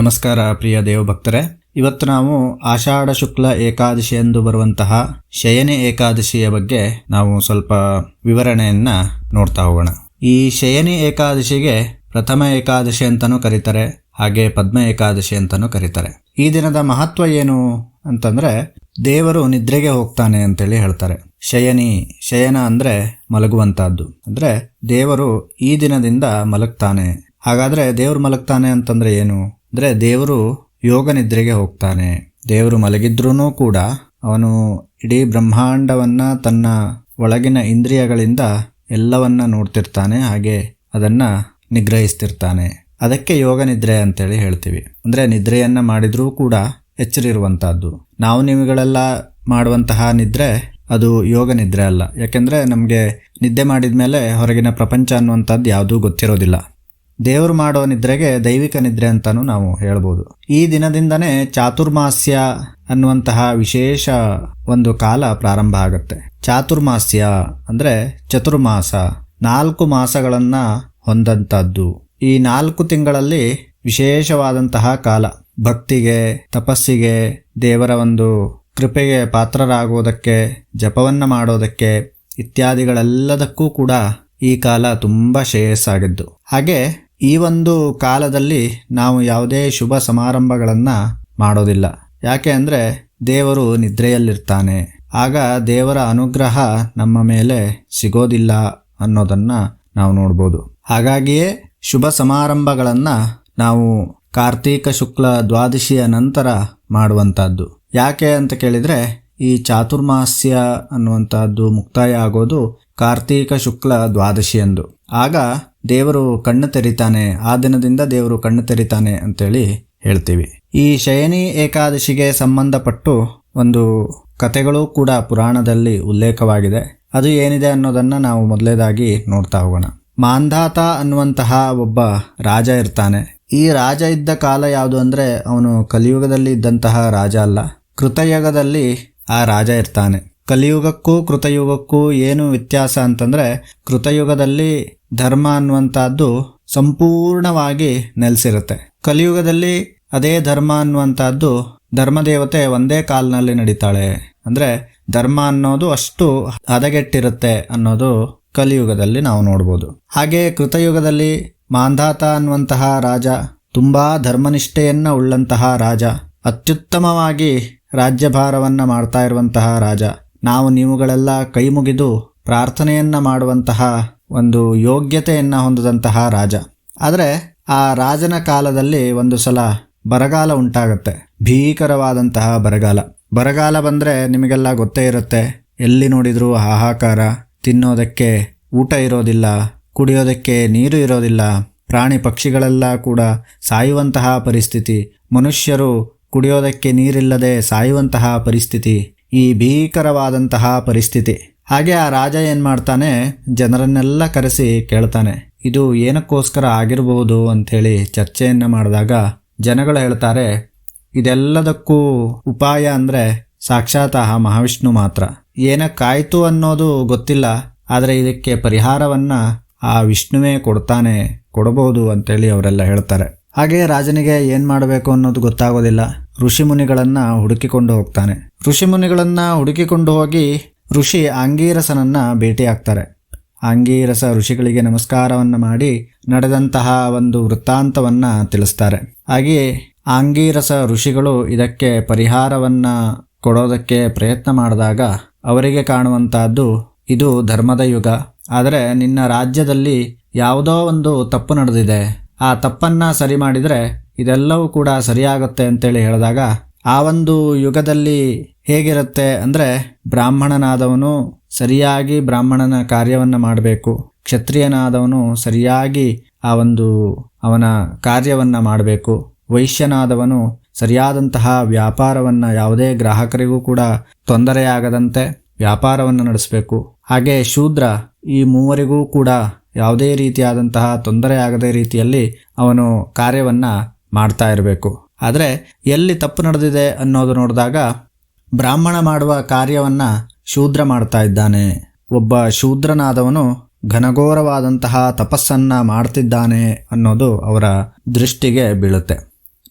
ನಮಸ್ಕಾರ, ಪ್ರಿಯ ದೇವಭಕ್ತರೇ. ಇವತ್ತು ನಾವು ಆಷಾಢ ಶುಕ್ಲ ಏಕಾದಶಿ ಎಂದು ಬರುವಂತಹ ಶಯನಿ ಏಕಾದಶಿಯ ಬಗ್ಗೆ ನಾವು ಸ್ವಲ್ಪ ವಿವರಣೆಯನ್ನ ನೋಡ್ತಾ ಹೋಗೋಣ. ಈ ಶಯನಿ ಏಕಾದಶಿಗೆ ಪ್ರಥಮ ಏಕಾದಶಿ ಅಂತಲೂ ಕರೀತಾರೆ, ಹಾಗೆ ಪದ್ಮ ಏಕಾದಶಿ ಅಂತಲೂ ಕರೀತಾರೆ. ಈ ದಿನದ ಮಹತ್ವ ಏನು ಅಂತಂದ್ರೆ, ದೇವರು ನಿದ್ರೆಗೆ ಹೋಗ್ತಾನೆ ಅಂತೇಳಿ ಹೇಳ್ತಾರೆ. ಶಯನಿ, ಶಯನ ಅಂದ್ರೆ ಮಲಗುವಂತಹದ್ದು. ಅಂದ್ರೆ ದೇವರು ಈ ದಿನದಿಂದ ಮಲಗ್ತಾನೆ. ಹಾಗಾದ್ರೆ ದೇವರು ಮಲಗ್ತಾನೆ ಅಂತಂದ್ರೆ ಏನು? ಅಂದ್ರೆ ದೇವರು ಯೋಗ ನಿದ್ರೆಗೆ ಹೋಗ್ತಾನೆ. ದೇವರು ಮಲಗಿದ್ರೂ ಕೂಡ ಅವನು ಇಡೀ ಬ್ರಹ್ಮಾಂಡವನ್ನು ತನ್ನ ಒಳಗಿನ ಇಂದ್ರಿಯಗಳಿಂದ ಎಲ್ಲವನ್ನ ನೋಡ್ತಿರ್ತಾನೆ, ಹಾಗೆ ಅದನ್ನ ನಿಗ್ರಹಿಸ್ತಿರ್ತಾನೆ. ಅದಕ್ಕೆ ಯೋಗ ನಿದ್ರೆ ಅಂತೇಳಿ ಹೇಳ್ತೀವಿ. ಅಂದರೆ ನಿದ್ರೆಯನ್ನು ಮಾಡಿದರೂ ಕೂಡ ಎಚ್ಚರಿರುವಂತಹದ್ದು ನಾವು ನಿಮಗಳೆಲ್ಲ ಮಾಡುವಂತಹ ನಿದ್ರೆ ಅದು ಯೋಗ ನಿದ್ರೆ ಅಲ್ಲ. ಯಾಕೆಂದರೆ ನಮಗೆ ನಿದ್ದೆ ಮಾಡಿದ ಮೇಲೆ ಹೊರಗಿನ ಪ್ರಪಂಚ ಅನ್ನುವಂಥದ್ದು ಯಾವುದೂ ಗೊತ್ತಿರೋದಿಲ್ಲ. ದೇವರು ಮಾಡೋ ನಿದ್ರೆಗೆ ದೈವಿಕ ನಿದ್ರೆ ಅಂತಾನು ನಾವು ಹೇಳ್ಬೋದು. ಈ ದಿನದಿಂದನೇ ಚಾತುರ್ಮಾಸ್ಯ ಅನ್ನುವಂತಹ ವಿಶೇಷ ಒಂದು ಕಾಲ ಪ್ರಾರಂಭ ಆಗುತ್ತೆ. ಚಾತುರ್ಮಾಸ್ಯ ಅಂದ್ರೆ ಚತುರ್ಮಾಸ, ನಾಲ್ಕು ಮಾಸಗಳನ್ನ ಹೊಂದಂತದ್ದು ಈ ನಾಲ್ಕು ತಿಂಗಳಲ್ಲಿ ವಿಶೇಷವಾದಂತಹ ಕಾಲ, ಭಕ್ತಿಗೆ, ತಪಸ್ಸಿಗೆ, ದೇವರ ಒಂದು ಕೃಪೆಗೆ ಪಾತ್ರರಾಗುವುದಕ್ಕೆ ಜಪವನ್ನ ಮಾಡೋದಕ್ಕೆ ಇತ್ಯಾದಿಗಳೆಲ್ಲದಕ್ಕೂ ಕೂಡ ಈ ಕಾಲ ತುಂಬಾ ಶ್ರೇಯಸ್ಸಾಗಿದ್ದು. ಹಾಗೆ ಈ ಒಂದು ಕಾಲದಲ್ಲಿ ನಾವು ಯಾವುದೇ ಶುಭ ಸಮಾರಂಭಗಳನ್ನು ಮಾಡೋದಿಲ್ಲ. ಯಾಕೆ ಅಂದರೆ ದೇವರು ನಿದ್ರೆಯಲ್ಲಿರ್ತಾನೆ. ಆಗ ದೇವರ ಅನುಗ್ರಹ ನಮ್ಮ ಮೇಲೆ ಸಿಗೋದಿಲ್ಲ ಅನ್ನೋದನ್ನು ನಾವು ನೋಡ್ಬೋದು. ಹಾಗಾಗಿಯೇ ಶುಭ ಸಮಾರಂಭಗಳನ್ನು ನಾವು ಕಾರ್ತೀಕ ಶುಕ್ಲ ದ್ವಾದಶಿಯ ನಂತರ ಮಾಡುವಂಥದ್ದು. ಯಾಕೆ ಅಂತ ಕೇಳಿದರೆ ಈ ಚಾತುರ್ಮಾಸ್ಯ ಅನ್ನುವಂಥದ್ದು ಮುಕ್ತಾಯ ಆಗೋದು ಕಾರ್ತೀಕ ಶುಕ್ಲ ದ್ವಾದಶಿಯಂದು. ಆಗ ದೇವರು ಕಣ್ಣು ತೆರಿತಾನೆ, ಆ ದಿನದಿಂದ ದೇವರು ಕಣ್ಣು ತೆರಿತಾನೆ ಅಂತೇಳಿ ಹೇಳ್ತೀವಿ. ಈ ಶಯನಿ ಏಕಾದಶಿಗೆ ಸಂಬಂಧಪಟ್ಟು ಒಂದು ಕಥೆಗಳು ಕೂಡ ಪುರಾಣದಲ್ಲಿ ಉಲ್ಲೇಖವಾಗಿದೆ. ಅದು ಏನಿದೆ ಅನ್ನೋದನ್ನ ನಾವು ಮೊದಲೇದಾಗಿ ನೋಡ್ತಾ ಹೋಗೋಣ. ಮಾಂಧಾತ ಅನ್ನುವಂತಹ ಒಬ್ಬ ರಾಜ ಇರ್ತಾನೆ. ಈ ರಾಜ ಇದ್ದ ಕಾಲ ಯಾವುದು ಅಂದ್ರೆ ಅವನು ಕಲಿಯುಗದಲ್ಲಿ ಇದ್ದಂತಹ ರಾಜ ಅಲ್ಲ. ಕೃತಯುಗದಲ್ಲಿ ಆ ರಾಜ ಇರ್ತಾನೆ. ಕಲಿಯುಗಕ್ಕೂ ಕೃತಯುಗಕ್ಕೂ ಏನು ವ್ಯತ್ಯಾಸ ಅಂತಂದ್ರೆ ಕೃತಯುಗದಲ್ಲಿ ಧರ್ಮ ಅನ್ನುವಂಥದ್ದು ಸಂಪೂರ್ಣವಾಗಿ ನೆಲೆಸಿರುತ್ತೆ. ಕಲಿಯುಗದಲ್ಲಿ ಅದೇ ಧರ್ಮ ಅನ್ನುವಂಥದ್ದು ಧರ್ಮದೇವತೆ ಒಂದೇ ಕಾಲ್ನಲ್ಲಿ ನಡೀತಾಳೆ. ಅಂದ್ರೆ ಧರ್ಮ ಅನ್ನೋದು ಅಷ್ಟು ಹದಗೆಟ್ಟಿರುತ್ತೆ ಅನ್ನೋದು ಕಲಿಯುಗದಲ್ಲಿ ನಾವು ನೋಡ್ಬೋದು. ಹಾಗೆ ಕೃತಯುಗದಲ್ಲಿ ಮಾಂಧಾತ ಅನ್ನುವಂತಹ ರಾಜ ತುಂಬಾ ಧರ್ಮನಿಷ್ಠೆಯನ್ನ ಉಳ್ಳಂತಹ ರಾಜ, ಅತ್ಯುತ್ತಮವಾಗಿ ರಾಜ್ಯಭಾರವನ್ನ ಮಾಡ್ತಾ ಇರುವಂತಹ ರಾಜ, ನಾವು ನೀವುಗಳೆಲ್ಲ ಕೈ ಮುಗಿದು ಪ್ರಾರ್ಥನೆಯನ್ನ ಮಾಡುವಂತಹ ಒಂದು ಯೋಗ್ಯತೆಯನ್ನು ಹೊಂದಿದಂತಹ ರಾಜ. ಆದರೆ ಆ ರಾಜನ ಕಾಲದಲ್ಲಿ ಒಂದು ಸಲ ಬರಗಾಲ ಉಂಟಾಗತ್ತೆ. ಭೀಕರವಾದಂತಹ ಬರಗಾಲ. ಬರಗಾಲ ಬಂದರೆ ನಿಮಗೆಲ್ಲ ಗೊತ್ತೇ ಇರುತ್ತೆ. ಎಲ್ಲಿ ನೋಡಿದರೂ ಹಾಹಾಕಾರ, ತಿನ್ನೋದಕ್ಕೆ ಊಟ ಇರೋದಿಲ್ಲ, ಕುಡಿಯೋದಕ್ಕೆ ನೀರು ಇರೋದಿಲ್ಲ, ಪ್ರಾಣಿ ಪಕ್ಷಿಗಳೆಲ್ಲ ಕೂಡ ಸಾಯುವಂತಹ ಪರಿಸ್ಥಿತಿ, ಮನುಷ್ಯರು ಕುಡಿಯೋದಕ್ಕೆ ನೀರಿಲ್ಲದೆ ಸಾಯುವಂತಹ ಪರಿಸ್ಥಿತಿ, ಈ ಭೀಕರವಾದಂತಹ ಪರಿಸ್ಥಿತಿ. ಹಾಗೆ ಆ ರಾಜ ಏನು ಮಾಡ್ತಾನೆ? ಜನರನ್ನೆಲ್ಲ ಕರೆಸಿ ಕೇಳ್ತಾನೆ. ಇದು ಏನಕ್ಕೋಸ್ಕರ ಆಗಿರಬಹುದು ಅಂಥೇಳಿ ಚರ್ಚೆಯನ್ನ ಮಾಡಿದಾಗ ಜನಗಳು ಹೇಳ್ತಾರೆ, ಇದೆಲ್ಲದಕ್ಕೂ ಉಪಾಯ ಅಂದ್ರೆ ಸಾಕ್ಷಾತ್ ಮಹಾವಿಷ್ಣು ಮಾತ್ರ. ಏನಕ್ಕಾಯಿತು ಅನ್ನೋದು ಗೊತ್ತಿಲ್ಲ, ಆದರೆ ಇದಕ್ಕೆ ಪರಿಹಾರವನ್ನ ಆ ವಿಷ್ಣುವೇ ಕೊಡ್ತಾನೆ ಕೊಡಬಹುದು ಅಂತೇಳಿ ಅವರೆಲ್ಲ ಹೇಳ್ತಾರೆ. ಹಾಗೆ ರಾಜನಿಗೆ ಏನು ಮಾಡಬೇಕು ಅನ್ನೋದು ಗೊತ್ತಾಗೋದಿಲ್ಲ. ಋಷಿ ಮುನಿಗಳನ್ನ ಹುಡುಕಿಕೊಂಡು ಹೋಗ್ತಾನೆ. ಋಷಿ ಮುನಿಗಳನ್ನ ಹುಡುಕಿಕೊಂಡು ಹೋಗಿ ಋಷಿ ಆಂಗೀರಸನನ್ನ ಭೇಟಿಯಾಗ್ತಾರೆ. ಆಂಗೀರಸ ಋಷಿಗಳಿಗೆ ನಮಸ್ಕಾರವನ್ನು ಮಾಡಿ ನಡೆದಂತಹ ಒಂದು ವೃತ್ತಾಂತವನ್ನ ತಿಳಿಸ್ತಾರೆ. ಹಾಗೆಯೇ ಆಂಗೀರಸ ಋಷಿಗಳು ಇದಕ್ಕೆ ಪರಿಹಾರವನ್ನ ಕೊಡೋದಕ್ಕೆ ಪ್ರಯತ್ನ ಮಾಡಿದಾಗ ಅವರಿಗೆ ಕಾಣುವಂತಹದ್ದು ಇದು ಧರ್ಮದ ಯುಗ. ಆದರೆ ನಿನ್ನ ರಾಜ್ಯದಲ್ಲಿ ಯಾವುದೋ ಒಂದು ತಪ್ಪು ನಡೆದಿದೆ. ಆ ತಪ್ಪನ್ನ ಸರಿ ಮಾಡಿದರೆ ಇದೆಲ್ಲವೂ ಕೂಡ ಸರಿಯಾಗುತ್ತೆ ಅಂತೇಳಿ ಹೇಳಿದಾಗ ಆ ಒಂದು ಯುಗದಲ್ಲಿ ಹೇಗಿರುತ್ತೆ ಅಂದರೆ ಬ್ರಾಹ್ಮಣನಾದವನು ಸರಿಯಾಗಿ ಬ್ರಾಹ್ಮಣನ ಕಾರ್ಯವನ್ನು ಮಾಡಬೇಕು. ಕ್ಷತ್ರಿಯನಾದವನು ಸರಿಯಾಗಿ ಆ ಒಂದು ಅವನ ಕಾರ್ಯವನ್ನು ಮಾಡಬೇಕು. ವೈಶ್ಯನಾದವನು ಸರಿಯಾದಂತಹ ವ್ಯಾಪಾರವನ್ನು ಯಾವುದೇ ಗ್ರಾಹಕರಿಗೂ ಕೂಡ ತೊಂದರೆಯಾಗದಂತೆ ವ್ಯಾಪಾರವನ್ನು ನಡೆಸಬೇಕು. ಹಾಗೆ ಶೂದ್ರ ಈ ಮೂವರಿಗೂ ಕೂಡ ಯಾವುದೇ ರೀತಿಯಾದಂತಹ ತೊಂದರೆಯಾಗದ ರೀತಿಯಲ್ಲಿ ಅವನು ಕಾರ್ಯವನ್ನು ಮಾಡ್ತಾ ಇರಬೇಕು. ಆದರೆ ಎಲ್ಲಿ ತಪ್ಪು ನಡೆದಿದೆ ಅನ್ನೋದು ನೋಡಿದಾಗ ಬ್ರಾಹ್ಮಣ ಮಾಡುವ ಕಾರ್ಯವನ್ನು ಶೂದ್ರ ಮಾಡ್ತಾ ಇದ್ದಾನೆ. ಒಬ್ಬ ಶೂದ್ರನಾದವನು ಘನಘೋರವಾದಂತಹ ತಪಸ್ಸನ್ನು ಮಾಡ್ತಿದ್ದಾನೆ ಅನ್ನೋದು ಅವರ ದೃಷ್ಟಿಗೆ ಬೀಳುತ್ತೆ.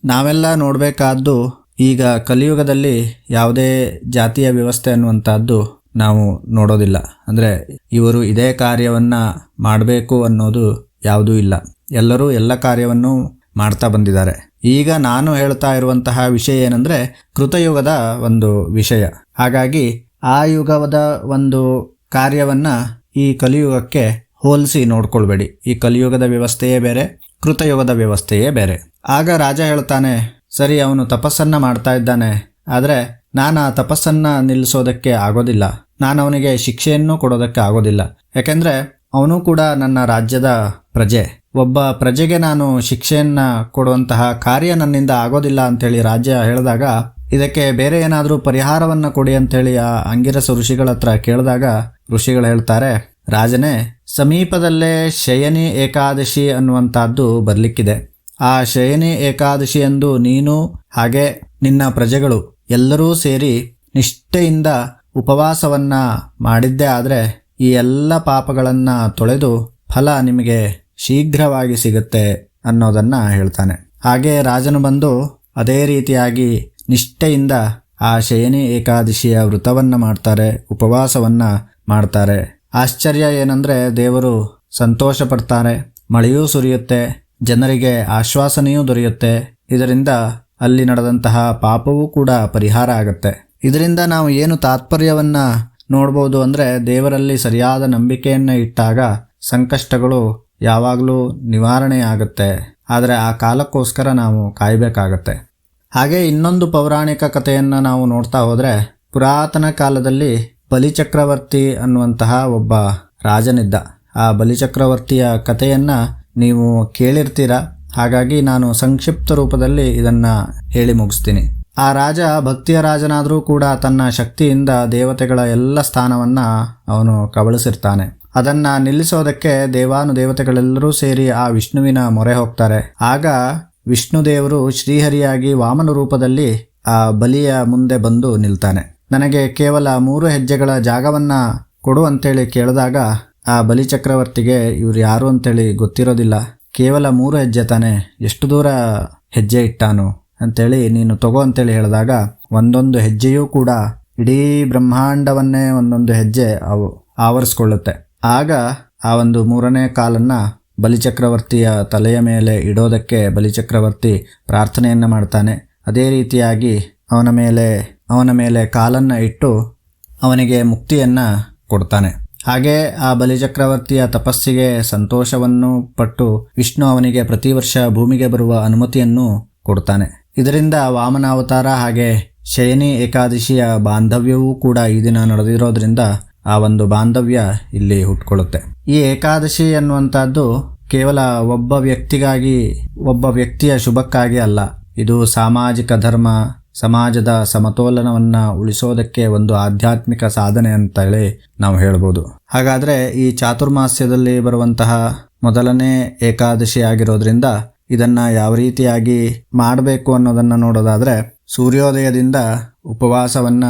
ನಾವೆಲ್ಲ ನೋಡಬೇಕಾದ್ದು ಈಗ ಕಲಿಯುಗದಲ್ಲಿ ಯಾವುದೇ ಜಾತಿಯ ವ್ಯವಸ್ಥೆ ಅನ್ನುವಂಥದ್ದು ನಾವು ನೋಡೋದಿಲ್ಲ. ಅಂದರೆ ಇವರು ಇದೇ ಕಾರ್ಯವನ್ನು ಮಾಡಬೇಕು ಅನ್ನೋದು ಯಾವುದೂ ಇಲ್ಲ. ಎಲ್ಲರೂ ಎಲ್ಲ ಕಾರ್ಯವನ್ನು ಮಾಡ್ತಾ ಬಂದಿದ್ದಾರೆ. ಈಗ ನಾನು ಹೇಳ್ತಾ ಇರುವಂತಹ ವಿಷಯ ಏನಂದ್ರೆ ಕೃತಯುಗದ ಒಂದು ವಿಷಯ. ಹಾಗಾಗಿ ಆ ಯುಗದ ಒಂದು ಕಾರ್ಯವನ್ನ ಈ ಕಲಿಯುಗಕ್ಕೆ ಹೋಲಿಸಿ ನೋಡ್ಕೊಳ್ಬೇಡಿ. ಈ ಕಲಿಯುಗದ ವ್ಯವಸ್ಥೆಯೇ ಬೇರೆ, ಕೃತಯುಗದ ವ್ಯವಸ್ಥೆಯೇ ಬೇರೆ. ಆಗ ರಾಜ ಹೇಳ್ತಾನೆ, ಸರಿ, ಅವನು ತಪಸ್ಸನ್ನ ಮಾಡ್ತಾ ಇದ್ದಾನೆ, ಆದರೆ ನಾನು ಆ ತಪಸ್ಸನ್ನ ನಿಲ್ಲಿಸೋದಕ್ಕೆ ಆಗೋದಿಲ್ಲ. ನಾನು ಅವನಿಗೆ ಶಿಕ್ಷೆಯನ್ನು ಕೊಡೋದಕ್ಕೆ ಆಗೋದಿಲ್ಲ. ಯಾಕೆಂದರೆ ಅವನು ಕೂಡ ನನ್ನ ರಾಜ್ಯದ ಪ್ರಜೆ. ಒಬ್ಬ ಪ್ರಜೆಗೆ ನಾನು ಶಿಕ್ಷೆಯನ್ನು ಕೊಡುವಂತಹ ಕಾರ್ಯ ನನ್ನಿಂದ ಆಗೋದಿಲ್ಲ ಅಂತೇಳಿ ರಾಜ್ಯ ಹೇಳಿದಾಗ, ಇದಕ್ಕೆ ಬೇರೆ ಏನಾದರೂ ಪರಿಹಾರವನ್ನ ಕೊಡಿ ಅಂತೇಳಿ ಆ ಅಂಗಿರಸ ಋಷಿಗಳ ಹತ್ರ ಕೇಳಿದಾಗ ಋಷಿಗಳು ಹೇಳ್ತಾರೆ, ರಾಜನೇ, ಸಮೀಪದಲ್ಲೇ ಶಯನಿ ಏಕಾದಶಿ ಅನ್ನುವಂಥದ್ದು ಬರ್ಲಿಕ್ಕಿದೆ. ಆ ಶಯನಿ ಏಕಾದಶಿ ಎಂದು ನೀನು, ಹಾಗೆ ನಿನ್ನ ಪ್ರಜೆಗಳು ಎಲ್ಲರೂ ಸೇರಿ ನಿಷ್ಠೆಯಿಂದ ಉಪವಾಸವನ್ನ ಮಾಡಿದ್ದೇ ಆದರೆ ಈ ಎಲ್ಲ ಪಾಪಗಳನ್ನ ತೊಳೆದು ಫಲ ನಿಮಗೆ ಶೀಘ್ರವಾಗಿ ಸಿಗುತ್ತೆ ಅನ್ನೋದನ್ನ ಹೇಳ್ತಾನೆ. ಹಾಗೆ ರಾಜನು ಬಂದು ಅದೇ ರೀತಿಯಾಗಿ ನಿಷ್ಠೆಯಿಂದ ಆ ಶಯನಿ ಏಕಾದಶಿಯ ವೃತವನ್ನ ಮಾಡ್ತಾರೆ, ಉಪವಾಸವನ್ನ ಮಾಡ್ತಾರೆ. ಆಶ್ಚರ್ಯ ಏನಂದ್ರೆ ದೇವರು ಸಂತೋಷ ಪಡ್ತಾರೆ ಮಳೆಯೂ ಸುರಿಯುತ್ತೆ, ಜನರಿಗೆ ಆಶ್ವಾಸನೆಯೂ ದೊರೆಯುತ್ತೆ, ಇದರಿಂದ ಅಲ್ಲಿ ನಡೆದಂತಹ ಪಾಪವೂ ಕೂಡ ಪರಿಹಾರ ಆಗುತ್ತೆ. ಇದರಿಂದ ನಾವು ಏನು ತಾತ್ಪರ್ಯವನ್ನ ನೋಡ್ಬೋದು ಅಂದ್ರೆ ದೇವರಲ್ಲಿ ಸರಿಯಾದ ನಂಬಿಕೆಯನ್ನ ಇಟ್ಟಾಗ ಸಂಕಷ್ಟಗಳು ಯಾವಾಗಲೂ ನಿವಾರಣೆ ಆಗುತ್ತೆ. ಆದರೆ ಆ ಕಾಲಕ್ಕೋಸ್ಕರ ನಾವು ಕಾಯಬೇಕಾಗತ್ತೆ. ಹಾಗೆ ಇನ್ನೊಂದು ಪೌರಾಣಿಕ ಕಥೆಯನ್ನು ನಾವು ನೋಡ್ತಾ ಹೋದರೆ, ಪುರಾತನ ಕಾಲದಲ್ಲಿ ಬಲಿಚಕ್ರವರ್ತಿ ಅನ್ನುವಂತಹ ಒಬ್ಬ ರಾಜನಿದ್ದ. ಆ ಬಲಿಚಕ್ರವರ್ತಿಯ ಕಥೆಯನ್ನು ನೀವು ಕೇಳಿರ್ತೀರ? ಹಾಗಾಗಿ ನಾನು ಸಂಕ್ಷಿಪ್ತ ರೂಪದಲ್ಲಿ ಇದನ್ನು ಹೇಳಿ ಮುಗಿಸ್ತೀನಿ. ಆ ರಾಜ ಭಕ್ತಿಯ ರಾಜನಾದರೂ ಕೂಡ ತನ್ನ ಶಕ್ತಿಯಿಂದ ದೇವತೆಗಳ ಎಲ್ಲ ಸ್ಥಾನವನ್ನು ಅವನು ಕಬಳಿಸಿರ್ತಾನೆ. ಅದನ್ನ ನಿಲ್ಲಿಸೋದಕ್ಕೆ ದೇವಾನು ದೇವತೆಗಳೆಲ್ಲರೂ ಸೇರಿ ಆ ವಿಷ್ಣುವಿನ ಮೊರೆ ಹೋಗ್ತಾರೆ. ಆಗ ವಿಷ್ಣು ದೇವರು ಶ್ರೀಹರಿಯಾಗಿ ವಾಮನ ರೂಪದಲ್ಲಿ ಆ ಬಲಿಯ ಮುಂದೆ ಬಂದು ನಿಲ್ತಾನೆ. ನನಗೆ ಕೇವಲ ಮೂರು ಹೆಜ್ಜೆಗಳ ಜಾಗವನ್ನ ಕೊಡು ಅಂತೇಳಿ ಕೇಳಿದಾಗ ಆ ಬಲಿ ಚಕ್ರವರ್ತಿಗೆ ಇವ್ರು ಯಾರು ಅಂತೇಳಿ ಗೊತ್ತಿರೋದಿಲ್ಲ. ಕೇವಲ ಮೂರು ಹೆಜ್ಜೆ ತಾನೆ, ಎಷ್ಟು ದೂರ ಹೆಜ್ಜೆ ಇಟ್ಟಾನು ಅಂತೇಳಿ ನೀನು ತಗೋ ಅಂತೇಳಿ ಹೇಳಿದಾಗ ಒಂದೊಂದು ಹೆಜ್ಜೆಯೂ ಕೂಡ ಇಡೀ ಬ್ರಹ್ಮಾಂಡವನ್ನೇ ಒಂದೊಂದು ಹೆಜ್ಜೆ ಅವು ಆವರಿಸ್ಕೊಳ್ಳುತ್ತೆ. ಆಗ ಆ ಒಂದು ಮೂರನೇ ಕಾಲನ್ನ ಬಲಿಚಕ್ರವರ್ತಿಯ ತಲೆಯ ಮೇಲೆ ಇಡೋದಕ್ಕೆ ಬಲಿಚಕ್ರವರ್ತಿ ಪ್ರಾರ್ಥನೆಯನ್ನು ಮಾಡ್ತಾನೆ. ಅದೇ ರೀತಿಯಾಗಿ ಅವನ ಮೇಲೆ ಅವನ ಮೇಲೆ ಕಾಲನ್ನು ಇಟ್ಟು ಅವನಿಗೆ ಮುಕ್ತಿಯನ್ನು ಕೊಡ್ತಾನೆ. ಹಾಗೆ ಆ ಬಲಿಚಕ್ರವರ್ತಿಯ ತಪಸ್ಸಿಗೆ ಸಂತೋಷವನ್ನು ಪಟ್ಟು ವಿಷ್ಣು ಅವನಿಗೆ ಪ್ರತಿ ವರ್ಷ ಭೂಮಿಗೆ ಬರುವ ಅನುಮತಿಯನ್ನು ಕೊಡ್ತಾನೆ. ಇದರಿಂದ ವಾಮನಾವತಾರ ಹಾಗೆ ಶಯನಿ ಏಕಾದಶಿಯ ಬಾಂಧವ್ಯವೂ ಕೂಡ ಈ ದಿನ ನಡೆದಿರೋದ್ರಿಂದ ಆ ಒಂದು ಬಾಂಧವ್ಯ ಇಲ್ಲಿ ಹುಟ್ಕೊಳ್ಳುತ್ತೆ. ಈ ಏಕಾದಶಿ ಅನ್ನುವಂಥದ್ದು ಕೇವಲ ಒಬ್ಬ ವ್ಯಕ್ತಿಗಾಗಿ, ಒಬ್ಬ ವ್ಯಕ್ತಿಯ ಶುಭಕ್ಕಾಗಿ ಅಲ್ಲ. ಇದು ಸಾಮಾಜಿಕ ಧರ್ಮ, ಸಮಾಜದ ಸಮತೋಲನವನ್ನ ಉಳಿಸೋದಕ್ಕೆ ಒಂದು ಆಧ್ಯಾತ್ಮಿಕ ಸಾಧನೆ ಅಂತ ಹೇಳಿ ನಾವು ಹೇಳ್ಬೋದು. ಹಾಗಾದ್ರೆ ಈ ಚಾತುರ್ಮಾಸ್ಯದಲ್ಲಿ ಬರುವಂತಹ ಮೊದಲನೇ ಏಕಾದಶಿ ಆಗಿರೋದ್ರಿಂದ ಇದನ್ನ ಯಾವ ರೀತಿಯಾಗಿ ಮಾಡಬೇಕು ಅನ್ನೋದನ್ನ ನೋಡೋದಾದ್ರೆ ಸೂರ್ಯೋದಯದಿಂದ ಉಪವಾಸವನ್ನ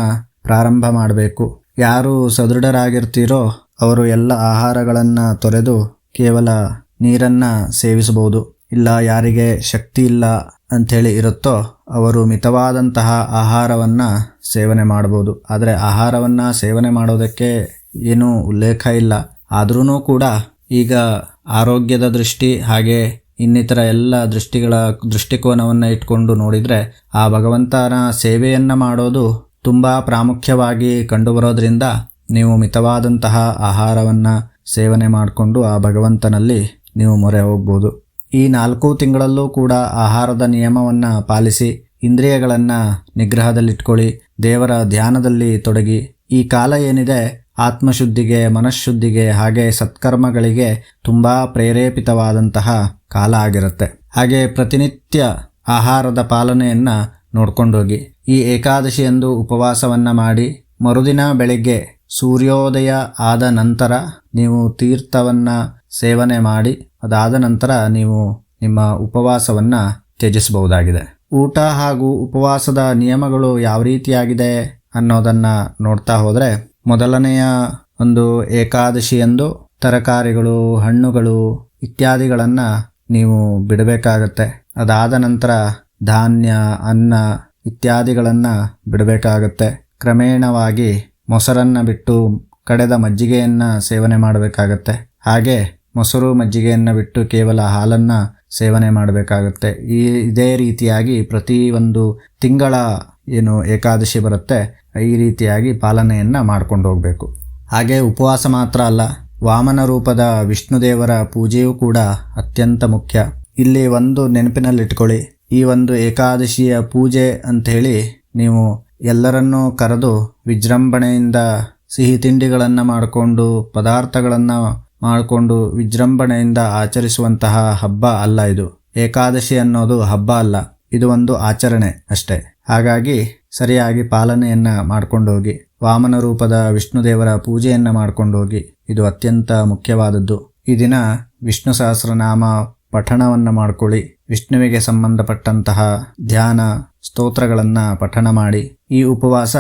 ಪ್ರಾರಂಭ ಮಾಡಬೇಕು. ಯಾರು ಸದೃಢರಾಗಿರ್ತೀರೋ ಅವರು ಎಲ್ಲ ಆಹಾರಗಳನ್ನು ತೊರೆದು ಕೇವಲ ನೀರನ್ನ ಸೇವಿಸಬಹುದು. ಇಲ್ಲ, ಯಾರಿಗೆ ಶಕ್ತಿ ಇಲ್ಲ ಅಂಥೇಳಿ ಇರುತ್ತೋ ಅವರು ಮಿತವಾದಂತಹ ಆಹಾರವನ್ನು ಸೇವನೆ ಮಾಡಬಹುದು. ಆದರೆ ಆಹಾರವನ್ನು ಸೇವನೆ ಮಾಡೋದಕ್ಕೆ ಏನೂ ಉಲ್ಲೇಖ ಇಲ್ಲ. ಆದ್ರೂ ಕೂಡ ಈಗ ಆರೋಗ್ಯದ ದೃಷ್ಟಿ ಹಾಗೆ ಇನ್ನಿತರ ಎಲ್ಲ ದೃಷ್ಟಿಗಳ ದೃಷ್ಟಿಕೋನವನ್ನು ಇಟ್ಕೊಂಡು ನೋಡಿದರೆ ಆ ಭಗವಂತನ ಸೇವೆಯನ್ನು ಮಾಡೋದು ತುಂಬಾ ಪ್ರಾಮುಖ್ಯವಾಗಿ ಕಂಡುಬರೋದ್ರಿಂದ ನೀವು ಮಿತವಾದಂತಹ ಆಹಾರವನ್ನು ಸೇವನೆ ಮಾಡಿಕೊಂಡು ಆ ಭಗವಂತನಲ್ಲಿ ನೀವು ಮೊರೆ ಹೋಗ್ಬೋದು. ಈ ನಾಲ್ಕು ತಿಂಗಳಲ್ಲೂ ಕೂಡ ಆಹಾರದ ನಿಯಮವನ್ನು ಪಾಲಿಸಿ, ಇಂದ್ರಿಯಗಳನ್ನು ನಿಗ್ರಹದಲ್ಲಿಟ್ಕೊಳ್ಳಿ, ದೇವರ ಧ್ಯಾನದಲ್ಲಿ ತೊಡಗಿ. ಈ ಕಾಲ ಏನಿದೆ, ಆತ್ಮಶುದ್ಧಿಗೆ, ಮನಃಶುದ್ಧಿಗೆ, ಹಾಗೆ ಸತ್ಕರ್ಮಗಳಿಗೆ ತುಂಬ ಪ್ರೇರೇಪಿತವಾದಂತಹ ಕಾಲ ಆಗಿರುತ್ತೆ. ಹಾಗೆ ಪ್ರತಿನಿತ್ಯ ಆಹಾರದ ಪಾಲನೆಯನ್ನ ನೋಡ್ಕೊಂಡೋಗಿ. ಈ ಏಕಾದಶಿಯಂದು ಉಪವಾಸವನ್ನು ಮಾಡಿ ಮರುದಿನ ಬೆಳಿಗ್ಗೆ ಸೂರ್ಯೋದಯ ಆದ ನಂತರ ನೀವು ತೀರ್ಥವನ್ನು ಸೇವನೆ ಮಾಡಿ, ಅದಾದ ನಂತರ ನೀವು ನಿಮ್ಮ ಉಪವಾಸವನ್ನು ತ್ಯಜಿಸಬಹುದಾಗಿದೆ. ಊಟ ಹಾಗೂ ಉಪವಾಸದ ನಿಯಮಗಳು ಯಾವ ರೀತಿಯಾಗಿದೆ ಅನ್ನೋದನ್ನು ನೋಡ್ತಾ ಹೋದರೆ, ಮೊದಲನೆಯ ಒಂದು ಏಕಾದಶಿಯಂದು ತರಕಾರಿಗಳು, ಹಣ್ಣುಗಳು ಇತ್ಯಾದಿಗಳನ್ನು ನೀವು ಬಿಡಬೇಕಾಗತ್ತೆ. ಅದಾದ ನಂತರ ಧಾನ್ಯ, ಅನ್ನ ಇತ್ಯಾದಿಗಳನ್ನು ಬಿಡಬೇಕಾಗತ್ತೆ. ಕ್ರಮೇಣವಾಗಿ ಮೊಸರನ್ನು ಬಿಟ್ಟು ಕಡೆದ ಮಜ್ಜಿಗೆಯನ್ನು ಸೇವನೆ ಮಾಡಬೇಕಾಗತ್ತೆ. ಹಾಗೆ ಮೊಸರು ಮಜ್ಜಿಗೆಯನ್ನು ಬಿಟ್ಟು ಕೇವಲ ಹಾಲನ್ನು ಸೇವನೆ ಮಾಡಬೇಕಾಗುತ್ತೆ. ಈ ಇದೇ ರೀತಿಯಾಗಿ ಪ್ರತಿ ಒಂದು ತಿಂಗಳ ಏನು ಏಕಾದಶಿ ಬರುತ್ತೆ, ಈ ರೀತಿಯಾಗಿ ಪಾಲನೆಯನ್ನು ಮಾಡ್ಕೊಂಡು ಹೋಗಬೇಕು. ಹಾಗೆ ಉಪವಾಸ ಮಾತ್ರ ಅಲ್ಲ, ವಾಮನ ರೂಪದ ವಿಷ್ಣುದೇವರ ಪೂಜೆಯೂ ಕೂಡ ಅತ್ಯಂತ ಮುಖ್ಯ. ಇಲ್ಲಿ ಒಂದು ನೆನಪಿನಲ್ಲಿಟ್ಕೊಳ್ಳಿ. ಈ ಒಂದು ಏಕಾದಶಿಯ ಪೂಜೆ ಅಂತ ಹೇಳಿ ನೀವು ಎಲ್ಲರನ್ನೂ ಕರೆದು ವಿಜೃಂಭಣೆಯಿಂದ ಸಿಹಿ ತಿಂಡಿಗಳನ್ನು ಮಾಡಿಕೊಂಡು ಪದಾರ್ಥಗಳನ್ನು ಮಾಡಿಕೊಂಡು ವಿಜೃಂಭಣೆಯಿಂದ ಆಚರಿಸುವಂತಹ ಹಬ್ಬ ಅಲ್ಲ ಇದು. ಏಕಾದಶಿ ಅನ್ನೋದು ಹಬ್ಬ ಅಲ್ಲ. ಇದು ಒಂದು ಆಚರಣೆ ಅಷ್ಟೇ. ಹಾಗಾಗಿ ಸರಿಯಾಗಿ ಪಾಲನೆಯನ್ನು ಮಾಡ್ಕೊಂಡು ಹೋಗಿ, ವಾಮನ ರೂಪದ ವಿಷ್ಣುದೇವರ ಪೂಜೆಯನ್ನು ಮಾಡ್ಕೊಂಡು ಹೋಗಿ, ಇದು ಅತ್ಯಂತ ಮುಖ್ಯವಾದದ್ದು. ಈ ದಿನ ವಿಷ್ಣು ಸಹಸ್ರನಾಮ ಪಠಣವನ್ನ ಮಾಡಿಕೊಳ್ಳಿ. ವಿಷ್ಣುವಿಗೆ ಸಂಬಂಧಪಟ್ಟಂತಹ ಧ್ಯಾನ ಸ್ತೋತ್ರಗಳನ್ನು ಪಠಣ ಮಾಡಿ. ಈ ಉಪವಾಸ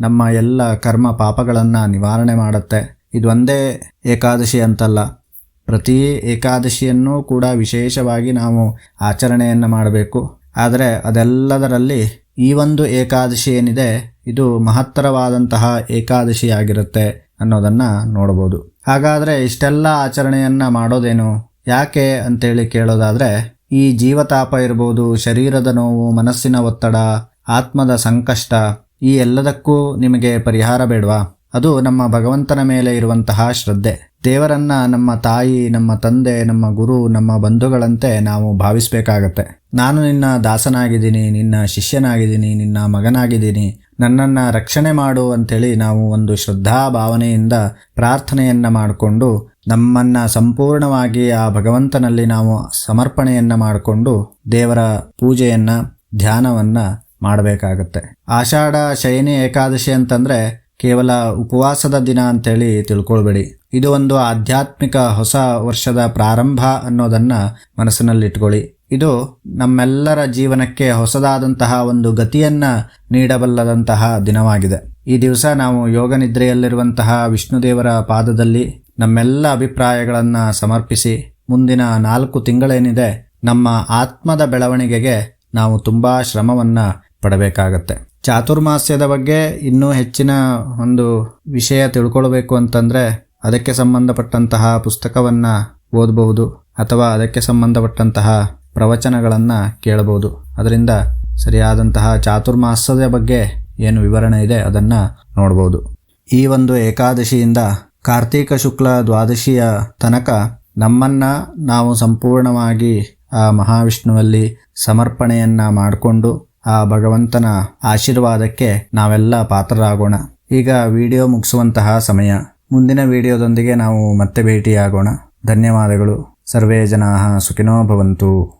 ನಮ್ಮ ಎಲ್ಲ ಕರ್ಮ ಪಾಪಗಳನ್ನು ನಿವಾರಣೆ ಮಾಡುತ್ತೆ. ಇದೊಂದೇ ಏಕಾದಶಿ ಅಂತಲ್ಲ. ಪ್ರತಿ ಏಕಾದಶಿಯನ್ನು ಕೂಡ ವಿಶೇಷವಾಗಿ ನಾವು ಆಚರಣೆಯನ್ನು ಮಾಡಬೇಕು. ಆದರೆ ಅದೆಲ್ಲದರಲ್ಲಿ ಈ ಒಂದು ಏಕಾದಶಿ ಏನಿದೆ, ಇದು ಮಹತ್ತರವಾದಂತಹ ಏಕಾದಶಿಯಾಗಿರುತ್ತೆ ಅನ್ನೋದನ್ನು ನೋಡ್ಬೋದು. ಹಾಗಾದರೆ ಇಷ್ಟೆಲ್ಲ ಆಚರಣೆಯನ್ನು ಮಾಡೋದೇನು? ಯಾಕೆ ಅಂತೇಳಿ ಕೇಳೋದಾದರೆ, ಈ ಜೀವತಾಪ ಇರ್ಬೋದು, ಶರೀರದ ನೋವು, ಮನಸ್ಸಿನ ಒತ್ತಡ, ಆತ್ಮದ ಸಂಕಷ್ಟ, ಈ ಎಲ್ಲದಕ್ಕೂ ನಿಮಗೆ ಪರಿಹಾರ ಬೇಡವಾ? ಅದು ನಮ್ಮ ಭಗವಂತನ ಮೇಲೆ ಇರುವಂತಹ ಶ್ರದ್ಧೆ. ದೇವರನ್ನ ನಮ್ಮ ತಾಯಿ, ನಮ್ಮ ತಂದೆ, ನಮ್ಮ ಗುರು, ನಮ್ಮ ಬಂಧುಗಳಂತೆ ನಾವು ಭಾವಿಸಬೇಕಾಗತ್ತೆ. ನಾನು ನಿನ್ನ ದಾಸನಾಗಿದ್ದೀನಿ, ನಿನ್ನ ಶಿಷ್ಯನಾಗಿದ್ದೀನಿ, ನಿನ್ನ ಮಗನಾಗಿದ್ದೀನಿ ನನ್ನನ್ನು ರಕ್ಷಣೆ ಮಾಡು ಅಂಥೇಳಿ ನಾವು ಒಂದು ಶ್ರದ್ಧಾ ಭಾವನೆಯಿಂದ ಪ್ರಾರ್ಥನೆಯನ್ನು ಮಾಡಿಕೊಂಡು ನಮ್ಮನ್ನು ಸಂಪೂರ್ಣವಾಗಿ ಆ ಭಗವಂತನಲ್ಲಿ ನಾವು ಸಮರ್ಪಣೆಯನ್ನು ಮಾಡಿಕೊಂಡು ದೇವರ ಪೂಜೆಯನ್ನು, ಧ್ಯಾನವನ್ನು ಮಾಡಬೇಕಾಗತ್ತೆ. ಆಷಾಢ ಶಯನಿ ಏಕಾದಶಿ ಅಂತಂದರೆ ಕೇವಲ ಉಪವಾಸದ ದಿನ ಅಂತೇಳಿ ತಿಳ್ಕೊಳ್ಬೇಡಿ. ಇದು ಒಂದು ಆಧ್ಯಾತ್ಮಿಕ ಹೊಸ ವರ್ಷದ ಪ್ರಾರಂಭ ಅನ್ನೋದನ್ನು ಮನಸ್ಸಿನಲ್ಲಿಟ್ಕೊಳ್ಳಿ. ಇದು ನಮ್ಮೆಲ್ಲರ ಜೀವನಕ್ಕೆ ಹೊಸದಾದಂತಹ ಒಂದು ಗತಿಯನ್ನ ನೀಡಬಲ್ಲದಂತಹ ದಿನವಾಗಿದೆ. ಈ ದಿವಸ ನಾವು ಯೋಗ ನಿದ್ರೆಯಲ್ಲಿರುವಂತಹ ವಿಷ್ಣುದೇವರ ಪಾದದಲ್ಲಿ ನಮ್ಮೆಲ್ಲ ಅಭಿಪ್ರಾಯಗಳನ್ನು ಸಮರ್ಪಿಸಿ ಮುಂದಿನ ನಾಲ್ಕು ತಿಂಗಳೇನಿದೆ ನಮ್ಮ ಆತ್ಮದ ಬೆಳವಣಿಗೆಗೆ ನಾವು ತುಂಬಾ ಶ್ರಮವನ್ನು ಪಡಬೇಕಾಗತ್ತೆ. ಚಾತುರ್ಮಾಸ್ಯದ ಬಗ್ಗೆ ಇನ್ನೂ ಹೆಚ್ಚಿನ ಒಂದು ವಿಷಯ ತಿಳ್ಕೊಳ್ಬೇಕು ಅಂತಂದ್ರೆ ಅದಕ್ಕೆ ಸಂಬಂಧಪಟ್ಟಂತಹ ಪುಸ್ತಕವನ್ನ ಓದಬಹುದು ಅಥವಾ ಅದಕ್ಕೆ ಸಂಬಂಧಪಟ್ಟಂತಹ ಪ್ರವಚನಗಳನ್ನ ಕೇಳಬಹುದು. ಅದರಿಂದ ಸರಿಯಾದಂತಹ ಚಾತುರ್ಮಾಸದ ಬಗ್ಗೆ ಏನು ವಿವರಣೆ ಇದೆ ಅದನ್ನು ನೋಡಬಹುದು ಈ ಒಂದು ಏಕಾದಶಿಯಿಂದ ಕಾರ್ತೀಕ ಶುಕ್ಲ ದ್ವಾದಶಿಯ ತನಕ ನಮ್ಮನ್ನ ನಾವು ಸಂಪೂರ್ಣವಾಗಿ ಆ ಮಹಾವಿಷ್ಣುವಲ್ಲಿ ಸಮರ್ಪಣೆಯನ್ನು ಮಾಡಿಕೊಂಡು ಆ ಭಗವಂತನ ಆಶೀರ್ವಾದಕ್ಕೆ ನಾವೆಲ್ಲ ಪಾತ್ರರಾಗೋಣ. ಈಗ ವಿಡಿಯೋ ಮುಗಿಸುವಂತಹ ಸಮಯ. ಮುಂದಿನ ವಿಡಿಯೋದೊಂದಿಗೆ ನಾವು ಮತ್ತೆ ಭೇಟಿಯಾಗೋಣ. ಧನ್ಯವಾದಗಳು. ಸರ್ವೇ ಜನಾ ಸುಖಿನೋ ಭವಂತು.